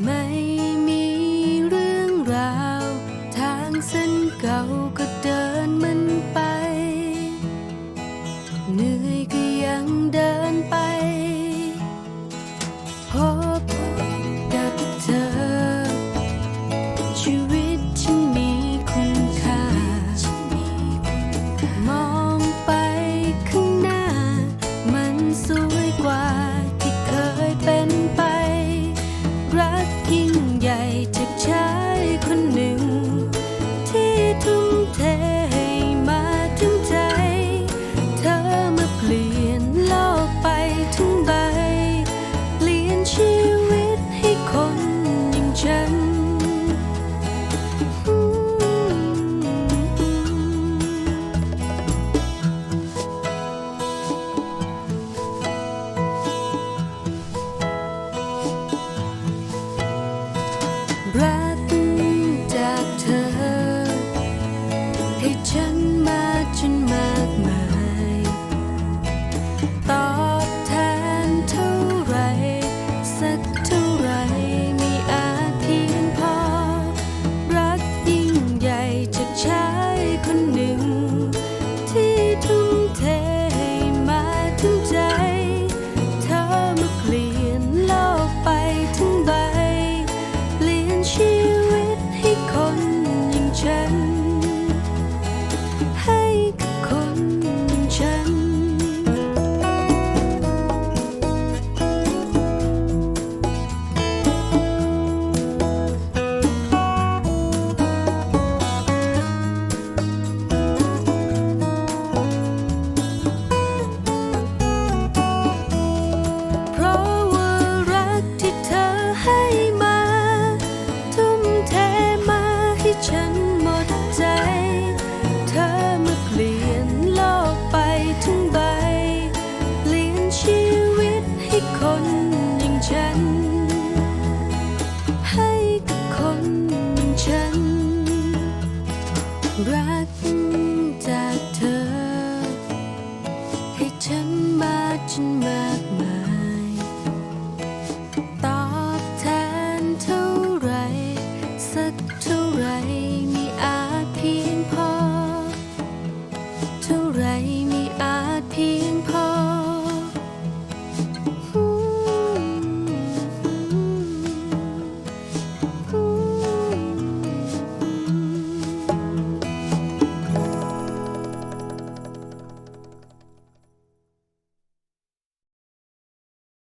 没 ต รักจากเธอ ให้ฉันมากฉันมากมาย ตอบแทนเท่าไร สักเท่าไรมีอาจเพียงพอ